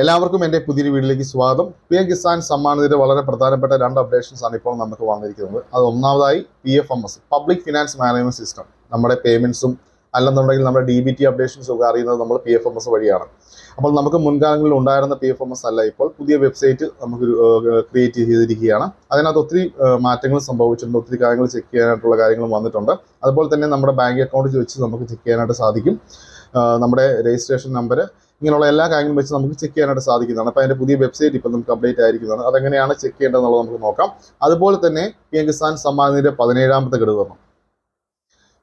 എല്ലാവർക്കും എന്റെ പുതിയൊരു വീഡിയോയിലേക്ക് സ്വാഗതം. പി എം കിസാൻ സമ്മാനത്തിന്റെ വളരെ പ്രധാനപ്പെട്ട രണ്ട് അപ്ഡേഷൻസ് ആണ് ഇപ്പോൾ നമുക്ക് വന്നിരിക്കുന്നത്. അത് ഒന്നാമതായി P F M S public finance management system നമ്മുടെ പേയ്മെന്റ്സും അല്ലെന്നുണ്ടെങ്കിൽ നമ്മുടെ ഡി ബി ടി അപ്ഡേഷൻസ് ഒക്കെ അറിയുന്നത് നമ്മൾ പി എഫ് എം എസ് വഴിയാണ്. അപ്പോൾ നമുക്ക് മുൻകാലങ്ങളിൽ ഉണ്ടായിരുന്ന പി എഫ് എം എസ് അല്ല ഇപ്പോൾ. പുതിയ വെബ്സൈറ്റ് നമുക്ക് ക്രിയേറ്റ് ചെയ്തിരിക്കുകയാണ്. അതിനകത്ത് ഒത്തിരി മാറ്റങ്ങൾ സംഭവിച്ചിട്ടുണ്ട്. ഒത്തിരി കാര്യങ്ങൾ ചെക്ക് ചെയ്യാനായിട്ടുള്ള കാര്യങ്ങളും വന്നിട്ടുണ്ട്. അതുപോലെ തന്നെ നമ്മുടെ ബാങ്ക് അക്കൗണ്ട് വെച്ച് നമുക്ക് ചെക്ക് ചെയ്യാനായിട്ട് സാധിക്കും. നമ്മുടെ രജിസ്ട്രേഷൻ നമ്പർ ഇങ്ങനെയുള്ള എല്ലാ കാര്യങ്ങളും വെച്ച് നമുക്ക് ചെക്ക് ചെയ്യാനായിട്ട് സാധിക്കുന്നതാണ്. അപ്പോൾ അതിന്റെ പുതിയ വെബ്സൈറ്റ് ഇപ്പോൾ നമുക്ക് അപ്ഡേറ്റ് ആയിരിക്കുന്നതാണ്. അതെങ്ങനെയാണ് ചെക്ക് ചെയ്യേണ്ടതെന്നുള്ളത് നമുക്ക് നോക്കാം. അതുപോലെ തന്നെ പി എം കിസാൻ സമ്മാനത്തിന്റെ പതിനേഴാമത്തെ ഘടകം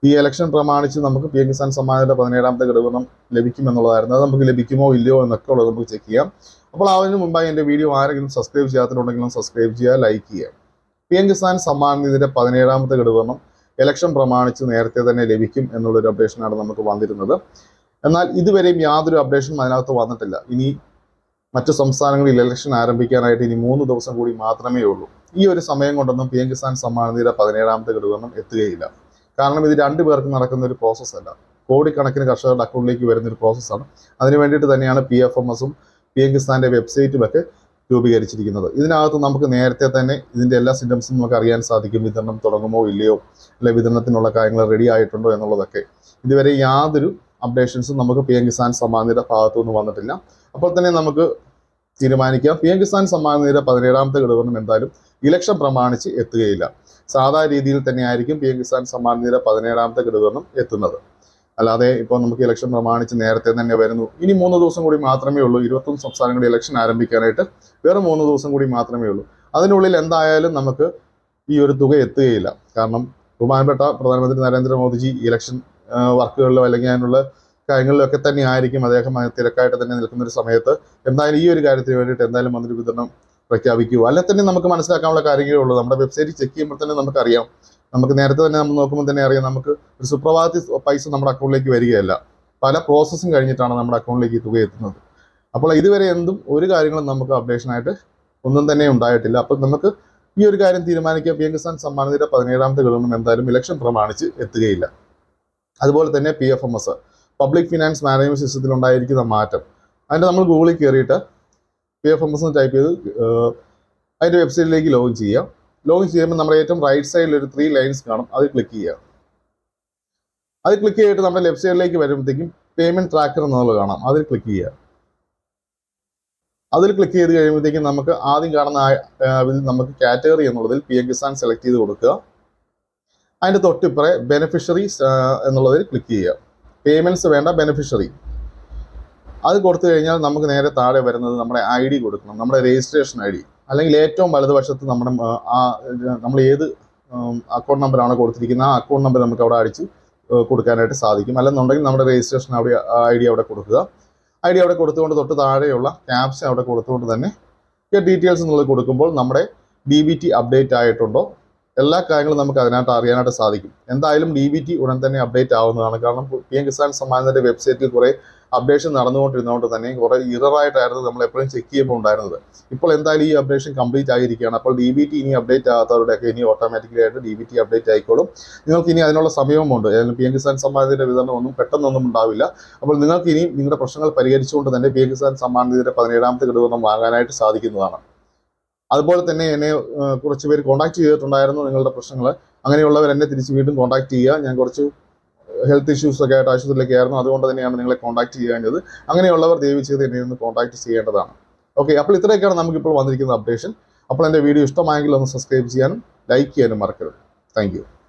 ഈ ഇലക്ഷൻ പ്രമാണിച്ച് നമുക്ക് പി എം കിസാൻ സമ്മാനത്തിന്റെ പതിനേഴാമത്തെ ഘടകം ലഭിക്കുമെന്നുള്ളതായിരുന്നു. അത് നമുക്ക് ലഭിക്കുമോ ഇല്ലയോ എന്നൊക്കെ ഉള്ളത് നമുക്ക് ചെക്ക് ചെയ്യാം. അപ്പോൾ അതിന് മുമ്പായി എന്റെ വീഡിയോ ആരെങ്കിലും സബ്സ്ക്രൈബ് ചെയ്യാത്തിട്ടുണ്ടെങ്കിലും സബ്സ്ക്രൈബ് ചെയ്യുക ലൈക്ക് ചെയ്യുക. പി എം കിസാൻ സമ്മാൻ പതിനേഴാമത്തെ ഘടകം ഇലക്ഷൻ പ്രമാണിച്ച് നേരത്തെ തന്നെ ലഭിക്കും എന്നുള്ളൊരു അപ്ഡേഷനാണ് നമുക്ക് വന്നിരുന്നത്. എന്നാൽ ഇതുവരെയും യാതൊരു അപ്ഡേഷനും അതിനകത്ത് വന്നിട്ടില്ല. ഇനി മറ്റു സംസ്ഥാനങ്ങളിൽ ഇലക്ഷൻ ആരംഭിക്കാനായിട്ട് ഇനി മൂന്ന് ദിവസം കൂടി മാത്രമേ ഉള്ളൂ. ഈ ഒരു സമയം കൊണ്ടൊന്നും പി എം കിസാൻ സമ്മാൻ നിധിയുടെ പതിനേഴാമത്തെ ഘടകം എത്തുകയില്ല. കാരണം ഇത് രണ്ടു പേർക്ക് നടക്കുന്ന ഒരു പ്രോസസ്സ് അല്ല. കോടിക്കണക്കിന് കർഷകരുടെ അക്കൗണ്ടിലേക്ക് വരുന്ന ഒരു പ്രോസസ്സാണ് അതിനു വേണ്ടിയിട്ട് തന്നെയാണ് പി എഫ് എം എസും പി എം കിസാന്റെ വെബ്സൈറ്റും ഒക്കെ രൂപീകരിച്ചിരിക്കുന്നത്. ഇതിനകത്ത് നമുക്ക് നേരത്തെ തന്നെ ഇതിന്റെ എല്ലാ സിംറ്റംസും നമുക്ക് അറിയാൻ സാധിക്കും. വിതരണം തുടങ്ങുമോ ഇല്ലയോ? അല്ലെ വിതരണത്തിനുള്ള കാര്യങ്ങൾ റെഡി ആയിട്ടുണ്ടോ എന്നുള്ളതൊക്കെ. ഇതുവരെ യാതൊരു അപ്ഡേഷൻസും നമുക്ക് പി എം കിസാൻ സമ്മാനിയുടെ ഭാഗത്തു നിന്ന് വന്നിട്ടില്ല. അപ്പോൾ തന്നെ നമുക്ക് തീരുമാനിക്കാം. പി എം കിസാൻ സമ്മാനിയുടെ പതിനേഴാമത്തെ ഘടകം എന്തായാലും ഇലക്ഷൻ പ്രമാണിച്ച് എത്തുകയില്ല. സാധാ രീതിയിൽ തന്നെയായിരിക്കും പി എം കിസാൻ സമ്മാനിയുടെ പതിനേഴാമത്തെ ഘടകം എത്തുന്നത്. അല്ലാതെ ഇപ്പോൾ നമുക്ക് ഇലക്ഷൻ പ്രമാണിച്ച് നേരത്തെ തന്നെ വരുന്നു. ഇനി മൂന്ന് ദിവസം കൂടി മാത്രമേ ഉള്ളൂ. ഇരുപത്തൊന്ന് സംസ്ഥാനങ്ങളുടെ ഇലക്ഷൻ ആരംഭിക്കാനായിട്ട് വേറെ മൂന്ന് ദിവസം കൂടി മാത്രമേ ഉള്ളൂ. അതിനുള്ളിൽ എന്തായാലും നമുക്ക് ഈ ഒരു തുക എത്തുകയില്ല. കാരണം ബഹുമാനപ്പെട്ട പ്രധാനമന്ത്രി നരേന്ദ്രമോദിജി ഇലക്ഷൻ വർക്കുകളിലോ അല്ലെങ്കിൽ അതിനുള്ള കാര്യങ്ങളിലൊക്കെ തന്നെ ആയിരിക്കും അദ്ദേഹം തിരക്കായിട്ട് തന്നെ നിൽക്കുന്ന ഒരു സമയത്ത്. എന്തായാലും ഈ ഒരു കാര്യത്തിന് വേണ്ടിയിട്ട് എന്തായാലും മന്ത്രി വിതരണം പ്രഖ്യാപിക്കുക. അല്ലെ തന്നെ നമുക്ക് മനസ്സിലാക്കാനുള്ള കാര്യങ്ങളേ ഉള്ളൂ. നമ്മുടെ വെബ്സൈറ്റ് ചെക്ക് ചെയ്യുമ്പോൾ തന്നെ നമുക്കറിയാം. നമുക്ക് നേരത്തെ തന്നെ നമ്മൾ നോക്കുമ്പോൾ തന്നെ അറിയാം നമുക്ക് ഒരു സുപ്രഭാതി പൈസ നമ്മുടെ അക്കൗണ്ടിലേക്ക് വരികയല്ല. പല പ്രോസസ്സും കഴിഞ്ഞിട്ടാണ് നമ്മുടെ അക്കൗണ്ടിലേക്ക് തുക എത്തുന്നത്. അപ്പോൾ ഇതുവരെ എന്തും ഒരു കാര്യങ്ങളും നമുക്ക് അപ്ഡേഷനായിട്ട് ഒന്നും തന്നെ ഉണ്ടായിട്ടില്ല. അപ്പോൾ നമുക്ക് ഈ ഒരു കാര്യം തീരുമാനിക്കുക പി എം കിസാൻ സമ്മാനത്തിന്റെ പതിനേഴാമത്തെ ഗവൺമെന്റ് എന്തായാലും ഇലക്ഷൻ പ്രമാണിച്ച് എത്തുകയില്ല. അതുപോലെ തന്നെ P F M S public finance management സിസ്റ്റത്തിൽ ഉണ്ടായിരിക്കുന്ന മാറ്റം. അതിന്റെ നമ്മൾ ഗൂഗിളിൽ കയറിയിട്ട് P F M S type ചെയ്ത് അതിന്റെ വെബ്സൈറ്റിലേക്ക് ലോഗിൻ ചെയ്യാം ലോഗിൻ ചെയ്യുമ്പോൾ നമ്മുടെ ഏറ്റവും റൈറ്റ് സൈഡിൽ ഒരു ത്രീ ലൈൻസ് കാണും. അത് ക്ലിക്ക് ചെയ്യുക. അത് ക്ലിക്ക് ചെയ്തിട്ട് നമ്മുടെ ലെഫ്റ്റ് സൈഡിലേക്ക് വരുമ്പോഴത്തേക്കും പേയ്മെന്റ് ട്രാക്കർ എന്നുള്ളത് കാണാം. അതിൽ ക്ലിക്ക് ചെയ്യുക. അതിൽ ക്ലിക്ക് ചെയ്ത് കഴിയുമ്പോഴത്തേക്കും നമുക്ക് ആദ്യം കാണുന്ന നമുക്ക് കാറ്റഗറി എന്നുള്ളതിൽ പി എം കിസാൻ സെലക്ട് ചെയ്ത് കൊടുക്കുക. അതിന്റെ തൊട്ടിപ്പുറേ ബെനിഫിഷ്യറീസ് എന്നുള്ളതിൽ ക്ലിക്ക് ചെയ്യുക. പേയ്മെന്റ്സ് വേണ്ട ബെനിഫിഷ്യറി അത് കൊടുത്തു കഴിഞ്ഞാൽ നമുക്ക് നേരെ താഴെ വരുന്നത് നമ്മുടെ ഐ ഡി കൊടുക്കണം. നമ്മുടെ രജിസ്ട്രേഷൻ ഐ ഡി അല്ലെങ്കിൽ ഏറ്റവും വലതുവശത്ത് നമ്മുടെ ആ, നമ്മൾ ഏത് അക്കൗണ്ട് നമ്പറാണ് കൊടുത്തിരിക്കുന്നത് ആ അക്കൗണ്ട് നമ്പർ നമുക്ക് അവിടെ അടിച്ച് കൊടുക്കാനായിട്ട് സാധിക്കും. അല്ലെന്നുണ്ടെങ്കിൽ നമ്മുടെ രജിസ്ട്രേഷൻ അവിടെ ഐ ഡി അവിടെ കൊടുക്കുക. ഐ ഡി അവിടെ കൊടുത്തുകൊണ്ട് തൊട്ട് താഴെയുള്ള ക്യാപ്ഷൻ അവിടെ കൊടുത്തുകൊണ്ട് തന്നെ ഡീറ്റെയിൽസ് എന്നുള്ളത് കൊടുക്കുമ്പോൾ നമ്മുടെ ഡി ബി ടി അപ്ഡേറ്റ് ആയിട്ടുണ്ടോ? എല്ലാ കാര്യങ്ങളും നമുക്ക് അതിനകത്ത് അറിയാനായിട്ട് സാധിക്കും. എന്തായാലും ഡി ബി ടി ഉടൻ തന്നെ അപ്ഡേറ്റ് ആവുന്നതാണ്. കാരണം പി എം കിസാൻ സമ്മാനത്തിന്റെ വെബ്സൈറ്റിൽ കുറെ അപ്ഡേഷൻ നടന്നുകൊണ്ടിരുന്നതുകൊണ്ട് തന്നെ കുറെ ഇററായിട്ടായിരുന്നു നമ്മൾ എപ്പോഴും ചെക്ക് ചെയ്യുമ്പോൾ ഉണ്ടായിരുന്നത്. ഇപ്പോൾ എന്തായാലും ഈ അപ്ഡേഷൻ കംപ്ലീറ്റ് ആയിരിക്കുകയാണ്. അപ്പോൾ ഡി ബി ടി ഇനി അപ്ഡേറ്റ് ആകാത്തവരുടെയൊക്കെ ഇനി ഓട്ടോമാറ്റിക്കലി ആയിട്ട് ഡി ബി ടി അപ്ഡേറ്റ് ആയിക്കോളും. നിങ്ങൾക്ക് ഇനി അതിനുള്ള സമയവുമുണ്ട്. പി എം കിസാൻ സമ്മാനത്തിന്റെ വിതരണം ഒന്നും പെട്ടെന്നൊന്നും ഉണ്ടാവില്ല. അപ്പോൾ നിങ്ങൾക്ക് ഇനി നിങ്ങളുടെ പ്രശ്നങ്ങൾ പരിഹരിച്ചുകൊണ്ട് തന്നെ പി എം കിസാൻ സമ്മാനത്തിന്റെ പതിനേഴാമത്തെ ഘടകം വാങ്ങാനായിട്ട് സാധിക്കുന്നതാണ്. അതുപോലെ തന്നെ എന്നെ കുറച്ച് പേര് കോൺടാക്ട് ചെയ്തിട്ടുണ്ടായിരുന്നു നിങ്ങളുടെ പ്രശ്നങ്ങൾ അങ്ങനെയുള്ളവർ എന്നെ തിരിച്ച് വീണ്ടും കോൺടാക്ട് ചെയ്യുക. ഞാൻ കുറച്ച് ഹെൽത്ത് ഇഷ്യൂസ് ഒക്കെ ആയിട്ട് ആശുപത്രിയിലൊക്കെ ആയിരുന്നു. അതുകൊണ്ട് തന്നെയാണ് നിങ്ങളെ കോൺടാക്ട് ചെയ്യാഞ്ഞത് അങ്ങനെയുള്ളവർ ദയവ് എന്നെ ഒന്ന് കോൺടാക്ട് ചെയ്യേണ്ടതാണ്. ഓക്കെ അപ്പോൾ ഇത്രയൊക്കെയാണ് നമുക്കിപ്പോൾ വന്നിരിക്കുന്ന അപ്ഡേഷൻ അപ്പോൾ എന്റെ വീഡിയോ ഇഷ്ടമായെങ്കിൽ ഒന്ന് സബ്സ്ക്രൈബ് ചെയ്യാനും ലൈക്ക് ചെയ്യാനും മറക്കരുത്. താങ്ക്